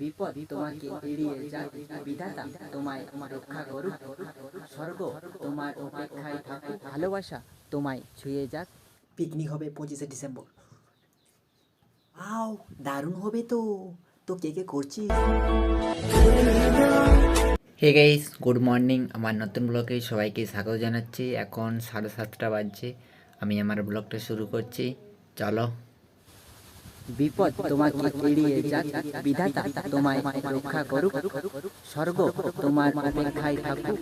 বিপদ তোমাকে এড়িয়ে যাক বিধাতা তোমায় রক্ষা করুক। স্বর্গ তোমার অপেক্ষায় থাকুক। ভালোবাসা তোমায় ছুঁয়ে যাক। পিকনিক হবে পঁচিশে ডিসেম্বর। আও দারুণ হবে তো। তো কে কে করছিস? হে গাইস গুড মর্নিং আমার নতুন ব্লগে সবাইকে স্বাগত জানাচ্ছি। এখন সাড়ে সাতটা বাজছে। আমি আমার ব্লগটা শুরু করছি। চলো। বিপদ তোমাকে এড়িয়ে যাক বিধাতা তোমায় রক্ষা করুক। স্বর্গ তোমার অপেক্ষায় থাকুক।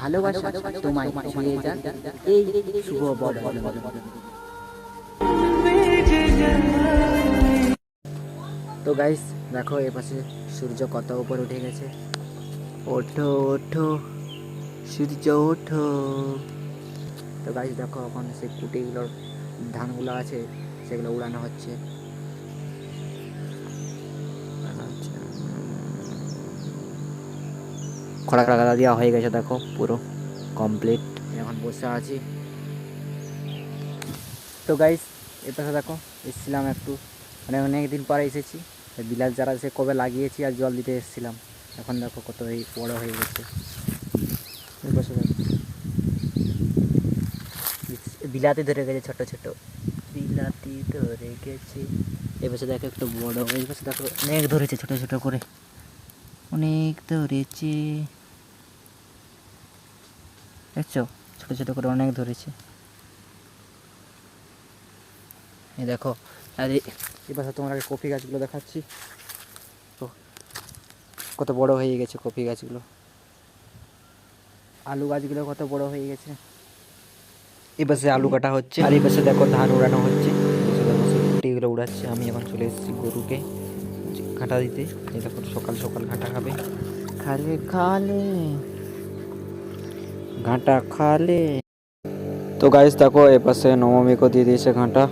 ভালোবাসা তোমায় ছুঁয়ে যাক। এই শুভ বর্ধন তো গাইস দেখো এপাশে সূর্য কত উপর উঠে গেছে? ওঠো ওঠো, সূর্য ওঠো। তো গাইস দেখো, এখন সেই কুটিগুলোর ধানগুলো আছে, সেগুলো উড়ানো হচ্ছে। খড়া খড়া দেওয়া হয়ে গেছে, দেখো, পুরো কমপ্লিট এখন বসে আছি। তো গাইস এ পাশে দেখো, এসেছিলাম একটু। মানে অনেক দিন পরে এসেছি। বিলাস যারা সে কবে লাগিয়েছি আর জল দিতে এসেছিলাম। এখন দেখো কত এই বড় হয়ে গেছে। এই পাশে দেখো। বিলাতি ধরে গেছে ছোট ছোট বিলাতি ধরে গেছে। পাশে দেখো একটু বড় পাশে দেখো অনেক ধরেছে, ছোট ছোট করে। অনেক ধরেছে। দেখছ? ছোটো ছোটো করে অনেক ধরেছে। এই দেখো, আর তোমার আগে কফি গাছগুলো দেখাচ্ছি। তো কত বড় হয়ে গেছে কফি গাছগুলো। আলু গাছগুলো কত বড় হয়ে গেছে। এই পাশে আলু কাটা হচ্ছে, আর এই পাশে দেখো ধান উড়ানো হচ্ছে। এগুলো উড়াচ্ছে। আমি এখন চলে এসেছি গরুকে ঘাটা দিতে। দেখো সকাল সকাল ঘাটা খাবে। খালে খালে। ঘাটা খালে। তো গাইস দেখো এ পাশে নবমীকে দিয়ে দিয়েছে ঘাটা।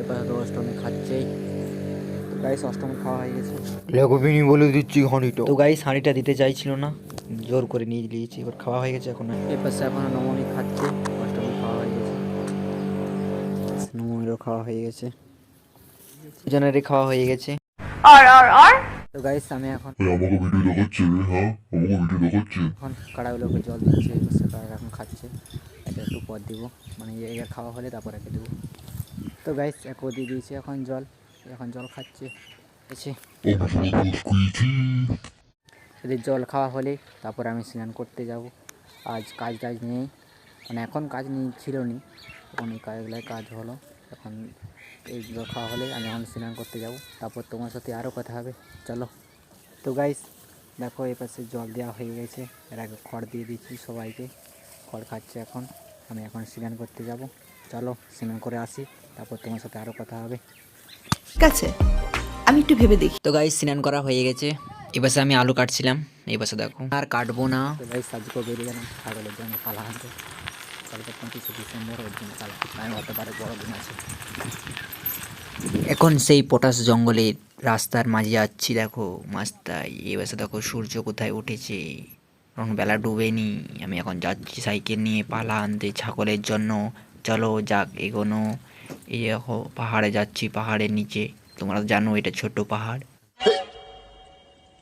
এপাশে তো অষ্টমী খাচ্ছেই। তো গাইস অষ্টমী খাওয়া হয়ে গেছে। লেগোবিনি বলে দিচ্ছি ঘড়িটা তো গাইস হাঁড়িটা দিতে চাইছিল না। জোর করে নিয়ে নিয়েছি এবার খাওয়া হয়ে গেছে এখন। এ পাশে এখন নবমী খাচ্ছে অষ্টমী খাওয়া হয়ে গেছে। নবমীরও খাওয়া হয়ে গেছে। জনেরই খাওয়া হয়ে গেছে। তো গাইস আমি এখন আমাকে ভিডিও দেখাচ্ছে হ্যাঁ? আমাকে ভিডিও দেখাচ্ছে। এখন কাড়াগুলোকে জল দিচ্ছে কাড়া এখন খাচ্ছে। এটা একটু পর দিব। মানে এর খাওয়া হলে তারপর একে দেবো। তো গাইস এক দিয়ে দিয়েছে এখন জল। এখন জল খাচ্ছে। এদের জল খাওয়া হলে তারপর আমি স্নান করতে যাব। আজ কাজ টাজ নেই। মানে এখন কাজ নেই ছিল নি এখন এই কাজগুলোয় কাজ হলো। এখন এইগুলো খাওয়া হলে আমি এখন স্নান করতে যাব। তারপর তোমার সাথে আরও কথা হবে। চলো। তো গাইস দেখো এই পাশে জল দেওয়া হয়ে গেছে। এর আগে খড় দিয়ে দিচ্ছি সবাইকে। খড় খাচ্ছে এখন। আমি এখন স্নান করতে যাব। চলো স্নান করে আসি। তারপর তোমার সাথে আরও কথা হবে। ঠিক আছে। আমি একটু ভেবে দেখি। তো গাইস স্নান করা হয়ে গেছে। এবারে আমি আলু কাটছিলাম। এই পাশে দেখো। আর কাটবো না। তো গাইস আজকে বেরিয়ে গেলাম। ছাগলের জন্য পালা আনতে। কালকে পঁচিশে ডিসেম্বর ওই দিন কাল আমি হতে পারে বড় দিন আছে। এখন সেই পটাশ জঙ্গলের রাস্তার মাঝে যাচ্ছি দেখো মাস্তাই এই পাশে দেখো সূর্য কোথায় উঠেছে। এখন বেলা ডুবেনি আমি এখন যাচ্ছি সাইকেল নিয়ে পালা আনতে ছাগলের জন্য। চলো যাক এগোনো। এই দেখো পাহাড়ে যাচ্ছি পাহাড়ের নিচে। তোমরা তো জানো এটা ছোট পাহাড়।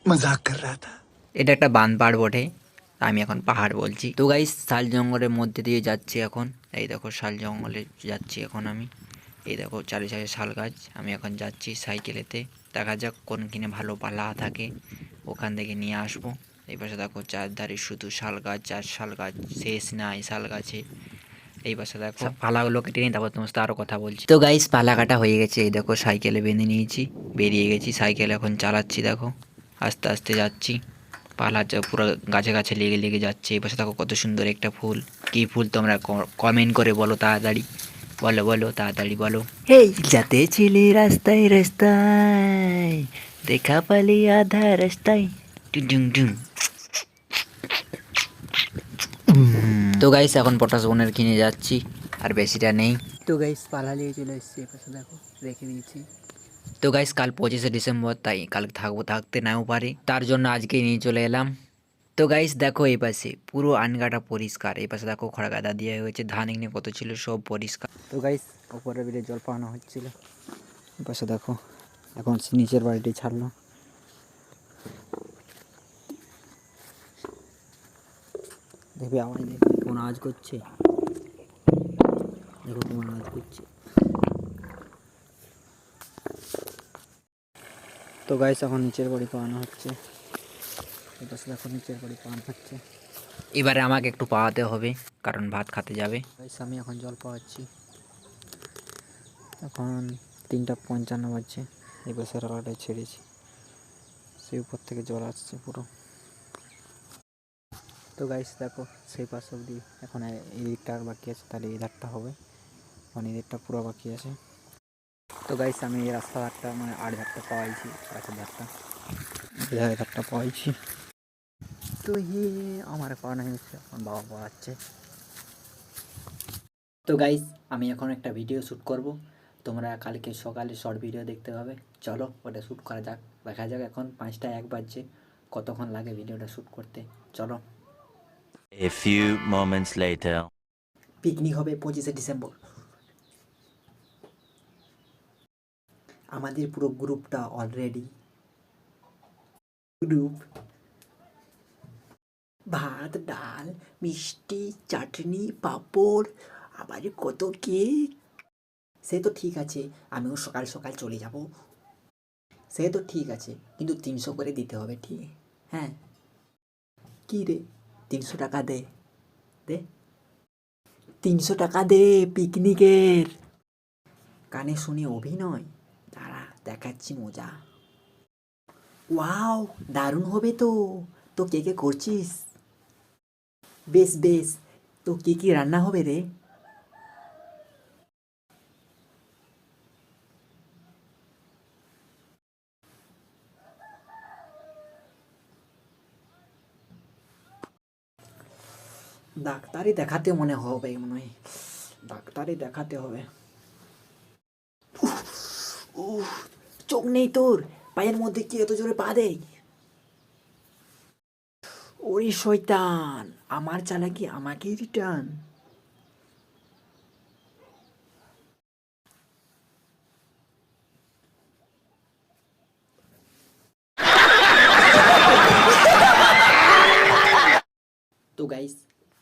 মজাক কর এটা একটা বান পাহাড় বটে। আমি এখন পাহাড় বলছি। তো গাইস শাল জঙ্গলের মধ্যে দিয়ে যাচ্ছি এখন। এই দেখো শাল জঙ্গলে যাচ্ছি এখন আমি। এই দেখো চারি চারি শাল গাছ। আমি এখন যাচ্ছি সাইকেলেতে। দেখা যাক কোন কিনে ভালো পালা থাকে। ওখান থেকে নিয়ে আসব। এই পাশে দেখো চারধারে শুধু শাল গাছ আর শাল গাছ। শেষ নাই শাল গাছে। এই পাশে দেখো। পালাগুলো কেটে নিই তারপর তোমার সাথে আরও কথা বলছি। তো গাইস পালা কাটা হয়ে গেছে। এই দেখো সাইকেলে বেঁধে নিয়েছি। বেরিয়ে গেছি সাইকেল এখন চালাচ্ছি দেখো। আস্তে আস্তে যাচ্ছি। পালা যা পুরো গাছে গাছে লেগে লেগে যাচ্ছে এই পাশে দেখো কত সুন্দর একটা ফুল। কী ফুল তোমরা কমেন্ট করে বলো তাড়াতাড়ি। বলো বলো তাড়াতাড়ি বলো। এই যাতে ছিলে রাস্তায় রাস্তায় দেখা পালি আধা রাস্তায়। টুং তো গাইস এখন পটাশ বোনের কিনে যাচ্ছি আর বেশিটা নেই। তো গাইস পালা নিয়ে চলে এসেছি এপাশে দেখো রেখে দিয়েছি। তো গাইস কাল পঁচিশে ডিসেম্বর, তাই কাল থাকব থাকতে নাও পারে। তার জন্য আজকে নিয়ে চলে এলাম। তো গাইস দেখো এই পাশে পুরো আনগাটা পরিষ্কার। এই পাশে দেখো খড়া গাদা দিয়ে হয়েছে, ধান এগিয়ে কত ছিল, সব পরিষ্কার। তো গাইস ওপরে বেড়ে জল পাওয়ানো হচ্ছিল। এই পাশে দেখো, এখন নিচের বাড়িটি ছাড়লো। দেখবি আওয়াজ দেখবি কোন আওয়াজ করছে? দেখো কোন আওয়াজ করছে। তো গাইস এখন নিচের বাড়ি পাওয়ানো হচ্ছে। এটা দেখো নিচের বাড়ি পাওয়ানো হচ্ছে। এবারে আমাকে একটু পাওয়াতে হবে কারণ ভাত খেতে যাবে। গাইস আমি এখন জল পাওয়াচ্ছি। এখন তিনটা পঞ্চান্ন বাজছে। এই বছর আলাটাই ছেড়েছি। সেই উপর থেকে জল আসছে পুরো। তো গাইস দেখো সেই পাশ অবধি এখন এই দিকটা আর বাকি আছে তাহলে এই ধারটা হবে। মানে এই দিকটা পুরো বাকি আছে। তো গাইস আমি এই রাস্তা ধারটা মানে আট ধারটা পাওয়াইছি গাছের ধারটা এই ধারে ধারটা পাওয়াইছি। তো হে আমার পাওয়ানো হয়েছে আমার বাবা পড়াচ্ছে তো গাইস আমি এখন একটা ভিডিও শ্যুট করব। তোমরা কালকে সকালে শর্ট ভিডিও দেখতে পাবে। চলো ওটা শ্যুট করা যাক। দেখা যাক এখন পাঁচটা এক বাজছে। কতক্ষণ লাগে ভিডিওটা শ্যুট করতে? চলো। A few moments later. Picnic হবে পঁচিশে ডিসেম্বর। আমাদের পুরো গ্রুপটা অলরেডি গ্রুপ ভাত, ডাল, মিষ্টি, চাটনি, পাঁপড়, আবার কত কেক। সে তো ঠিক আছে, আমিও সকাল সকাল চলে যাব। সে তো ঠিক আছে, কিন্তু তিনশো করে দিতে হবে ঠিক। হ্যাঁ। কী রে? তিনশো টাকা দে। দে। তিনশো টাকা দে পিকনিকের। কানে শুনে অভিনয়। দেখাচ্ছি মজা। ওয়াও, দারুণ হবে তো। তো কে কে করছিস? বেশ বেশ। তো কি কি রান্না হবে রে? ডাক্তারই দেখাতে মনে হবে মনে হয়। ডাক্তারই দেখাতে হবে। চোখ নেই তোর। পায়ের মধ্যে কি এত জোরে পা দেয়? ওরে শয়তান, আমার চালাকি আমাকেই রিটার্ন তো গাইস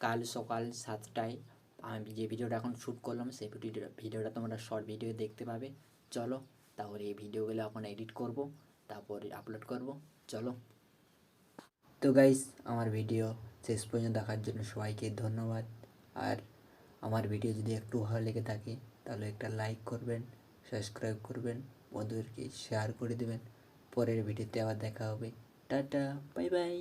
কাল সকাল সাতটায় আমি যে ভিডিওটা এখন শ্যুট করলাম, সেই ভিডিওটা ভিডিওটা তোমরা শর্ট ভিডিও দেখতে পাবে। চলো তারপরে এই ভিডিওগুলো এখন এডিট করব, তারপরে আপলোড করব। চলো। তো গাইস আমার ভিডিও শেষ পর্যন্ত দেখার জন্য সবাইকে ধন্যবাদ। আর আমার ভিডিও যদি একটু ভালো লেগে থাকে, তাহলে একটা লাইক করবেন সাবস্ক্রাইব করবেন, বন্ধুদেরকে শেয়ার করে দেবেন। পরের ভিডিওতে আবার দেখা হবে। Tata bye bye